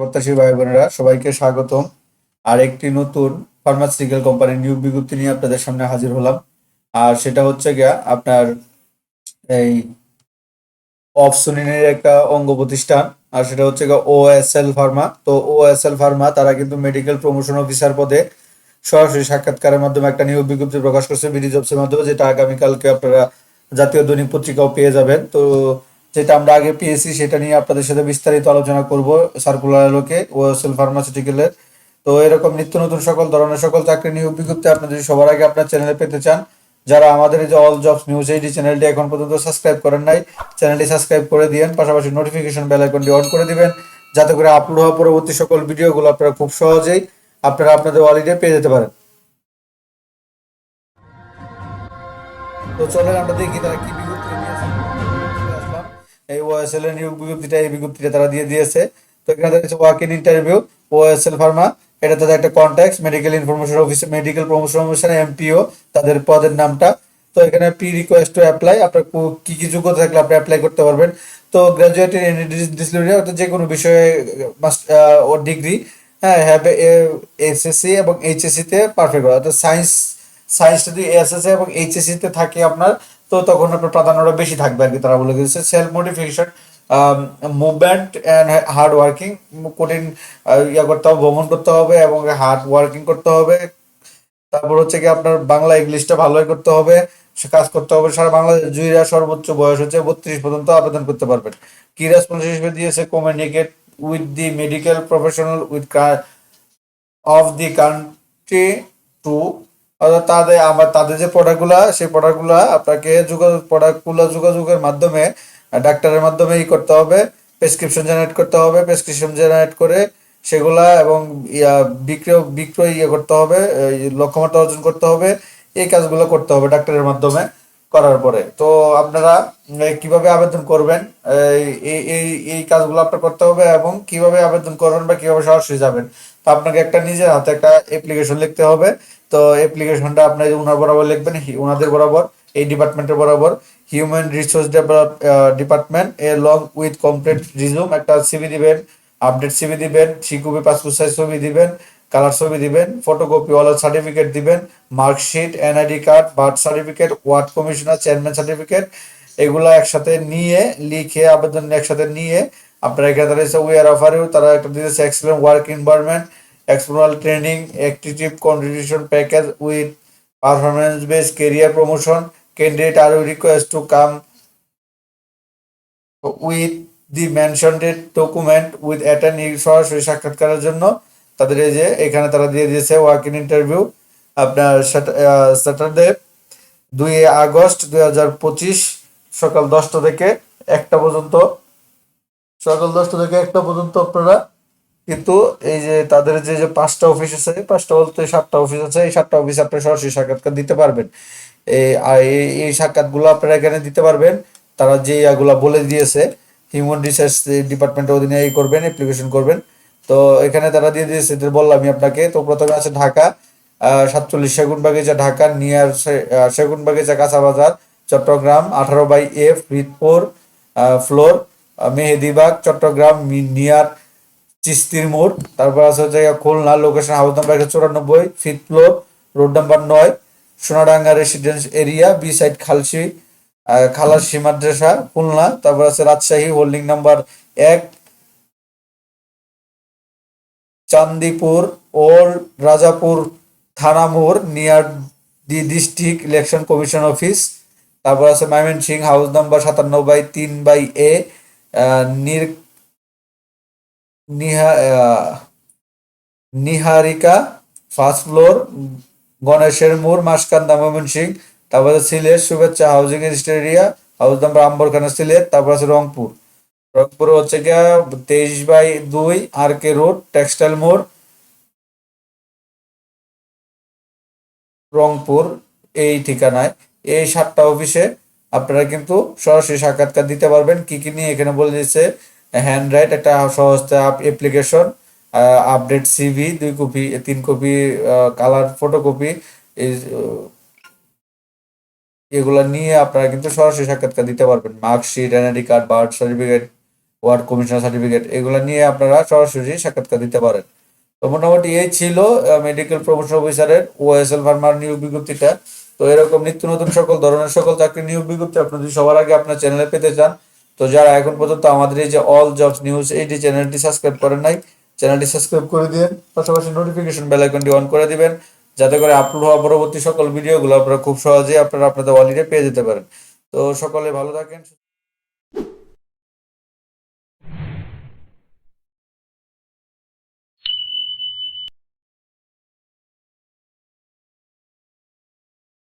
প্রত্যাশী ভাই বোনেরা, সবাইকে স্বাগতম। আর একটি নতুন ফার্মাসিউটিক্যাল কোম্পানির নিয়োগ বিজ্ঞপ্তি নিয়ে আপনাদের সামনে হাজির হলাম। আর সেটা হচ্ছে গিয়া আপনার এই অফসুনিনের একটা অঙ্গ প্রতিষ্ঠান, আর সেটা হচ্ছে গিয়া ওএসএল ফার্মা তো ওএসএল ফার্মা তারা কিন্তু মেডিকেল প্রমোশন অফিসার পদে সরাসরি সাক্ষাৎকারের মাধ্যমে একটা নিয়োগ বিজ্ঞপ্তি প্রকাশ করছে বিডি জবসের মাধ্যমে, যেটা আগামীকালকে আপনারা জাতীয় দৈনিক পত্রিকাও পেয়ে যাবেন। তো যেটা আমরা আগে পেয়েছি, সেটা নিয়ে আপনাদের সাথে বিস্তারিত আলোচনা করব সার্কুলার আলোকে ওএসএল ফার্মাসিউটিক্যালের তো এরকম নিত্য নতুন সকল ধরনের সকল চাকরি নিয়োগ বিজ্ঞপ্তি আপনি যদি সবার আগে আপনার চ্যানেলে পেতে চান। যারা আমাদের যে অল জবস নিউজ এইডি চ্যানেলটি এখন পর্যন্ত সাবস্ক্রাইব করেন নাই চ্যানেলটি সাবস্ক্রাইব করে দিবেন পাশাপাশি নোটিফিকেশন বেল আইকনটি অন করে দিবেন, যাতে করে আপলোড হওয়া পরবর্তী সকল ভিডিওগুলো আপনারা খুব সহজেই আপনারা আপনাদের ওয়ালিডে পেয়ে যেতে পারেন। তো চলেন আমরা দেখি তারা কি বিজ্ঞপ্তি আসলাম এই ওএসএল এর বিজ্ঞপ্তিটা, এই বিজ্ঞপ্তিটা তারা দিয়ে দিয়েছে। তো এখানে walk in interview OSL pharma এটা তাদের একটা contact medical information medical promotion MPO তাদের পদের নামটা। তো এখানে প্রি রিকোয়েস্ট টু অ্যাপ্লাই আপনার কি কি যোগ্যতা থাকলে আপনি অ্যাপ্লাই করতে পারবেন। তো গ্রাজুয়েট ইন ডিসিপ্লিনারি অর্থাৎ যে কোনো বিষয়ে ও ডিগ্রি হ্যাঁ হ্যাভ এসএসসি এবং এইচএসসি তে পারফেক্ট অর্থাৎ সায়েন্স সায়েন্স যদি এসএসসি এবং এইচএসসি তে থাকে আপনার। তো তখন আপনার প্রাধান্যটা বেশি থাকবে আর কি, তারা বলে দিয়েছে self motivation movement and hard working কঠিন ইয়া করতে হবে, ভ্রমণ করতে হবে এবং হার্ড ওয়ার্কিং করতে হবে। তারপর হচ্ছে কি আপনার বাংলা ইংলিশটা ভালোই করতে হবে, সে কাজ করতে হবে। সারা বাংলাদেশ জুইরা সর্বোচ্চ বয়স হচ্ছে বত্রিশ পর্যন্ত আবেদন করতে পারবেন। কি রেসপন্স হিসেবে দিয়েছে? Communicate with the medical professional with of the country to অর্থাৎ তাদের আমার, তাদের যে প্রোডাক্টগুলা সেই প্রোডাক্টগুলা আপনাকে যোগাযোগ প্রোডাক্টগুলো যোগাযোগের মাধ্যমে ডাক্তারের মাধ্যমে ই করতে হবে প্রেসক্রিপশন জেনারেট করতে হবে প্রেসক্রিপশন জেনারেট করে সেগুলা এবং ইয়া, বিক্রয় বিক্রয় ইয়ে করতে হবে লক্ষ্যমাত্রা অর্জন করতে হবে, এই কাজগুলো করতে হবে ডাক্তারের মাধ্যমে করার পরে। তো আপনারা কীভাবে আবেদন করবেন এই- এই এই কাজগুলো আপনার করতে হবে এবং কীভাবে আবেদন করবেন বা কীভাবে সরাসরি যাবেন তো আপনাকে একটা নিজের হাতে একটা অ্যাপ্লিকেশন লিখতে হবে। তো অ্যাপ্লিকেশনটা আপনার ওনার বরাবর লিখবেন উনাদের বরাবর, এই ডিপার্টমেন্টের বরাবর। Human resource develop department along with complete resume একটা সিভি দিবেন আপডেট সিভি দিবেন থ্রি কপি পাসপোর্ট সাইজ ছবি দিবেন কালার ছবি দিবেন ফটোকপি ওয়ালার সার্টিফিকেট দিবেন marksheet NID card birth certificate ward commissioner chairman certificate এগুলা একসাথে নিয়ে, লিখে আবেদন একসাথে নিয়ে আপনারা এখানে তারা উইয়ার অফারেও তারা একটা দিয়েছে excellent work environment এক্সপ্লোরাল training active contribution package with performance base career promotion candidate are request to come with the mentioned document with attend সরাসরি সাক্ষাৎকারের জন্য। তাদের এই যে এখানে তারা দিয়ে দিয়েছে ওয়াক ইন ইন্টারভিউ আপনার স্যাটারডে দুই আগস্ট দুই হাজার পঁচিশ সকাল দশটা থেকে একটা পর্যন্ত সকাল দশটা থেকে একটা পর্যন্ত আপনারা কিন্তু এই যে তাদের যে যে পাঁচটা অফিস আছে, পাঁচটা বলতে সাতটা অফিস আছে, এই সাতটা অফিস আপনি সরাসরি সাক্ষাৎকার দিতে পারবেন। এই এই সাক্ষাৎগুলো আপনারা এখানে দিতে পারবেন। তারা যে ইয়াগুলা বলে দিয়েছে হিউম্যান রিসার্চ ডিপার্টমেন্টের অধীনে এই করবেন অ্যাপ্লিকেশন করবেন। তো এখানে তারা দিয়ে দিয়েছে, যে বললামই আপনাকে, তো প্রথমে আছে ঢাকা সাতচল্লিশ সেগুন বাগিচা ঢাকা নিয়ার সেগুন বাগিচা কাঁচা বাজার, চট্টগ্রাম, আঠারো by A Faridpur floor Mehedibag Chattogram near, চিস্তির মোড়। তারপর আছে হচ্ছে খুলনা লোকেশন হাউস নাম্বার একশো চুরানব্বই ফিফথ ফ্লোর রোড নাম্বার নয়, Sonadanga residence area B side খালসি খালাসি মাদ্রাসা, খুলনা। তারপর আছে রাজশাহী হোল্ডিং নাম্বার এক, চান্দিপুর ওল্ড রাজাপুর থানা মোড় near the district election commission office তারপর আছে ময়মনসিং হাউস নাম্বার সাতান্ন বাই তিন by A Niharika, first floor, গণেশের মোড়, মাসকান্দা ময়মনসিং তারপর আছে Sylhet, Shubhechha housing area house number Ambarkhana, Sylhet, তারপর আছে রংপুর। রংপুর হচ্ছে গিয়া তেইশ বাই দুই আর কে রোড, টেক্সটাইল মোড়। রংপুর এই ঠিকানায়, এই সাতটা অফিসে আপনারা কিন্তু সরাসরি সাক্ষাৎকার দিতে পারবেন। কি কি নিয়ে এখানে বলে দিচ্ছে হ্যান্ড রাইট একটা সহজ অ্যাপ্লিকেশন আপডেট সিভি দুই কপি, তিন কপি কালার ফটোকপি এগুলা নিয়ে আপনারা কিন্তু সরাসরি সাক্ষাৎকার দিতে পারবেন। Marksheet NID card birth certificate ward commissioner certificate এগুলো নিয়ে আপনারা সরাসরি সাক্ষাৎকার দিতে পারেন। তো মোটামুটি এই ছিল মেডিকেল প্রমোশন অফিসারের ওএসএল ফার্মার নিয়োগ বিজ্ঞপ্তিটা। তো এরকম নিত্য নতুন সকল ধরনের সকল চাকরি নিয়োগ বিজ্ঞপ্তি আপনি যদি সবার আগে আপনার চ্যানেলে পেতে চান, তো যারা এখন পর্যন্ত আমাদের এই যে অল জবস নিউজ এইটি চ্যানেলটি সাবস্ক্রাইব করেন নাই চ্যানেলটি সাবস্ক্রাইব করে দিন পাশাপাশি নোটিফিকেশন বেল আইকনটি অন করে দিবেন, যাতে করে আপলোড হওয়া পরবর্তী সকল ভিডিওগুলো আপনারা খুব সহজেই আপনারা আপনাদের ওয়ালিডে পেয়ে যেতে পারেন। তো সকলে ভালো থাকেন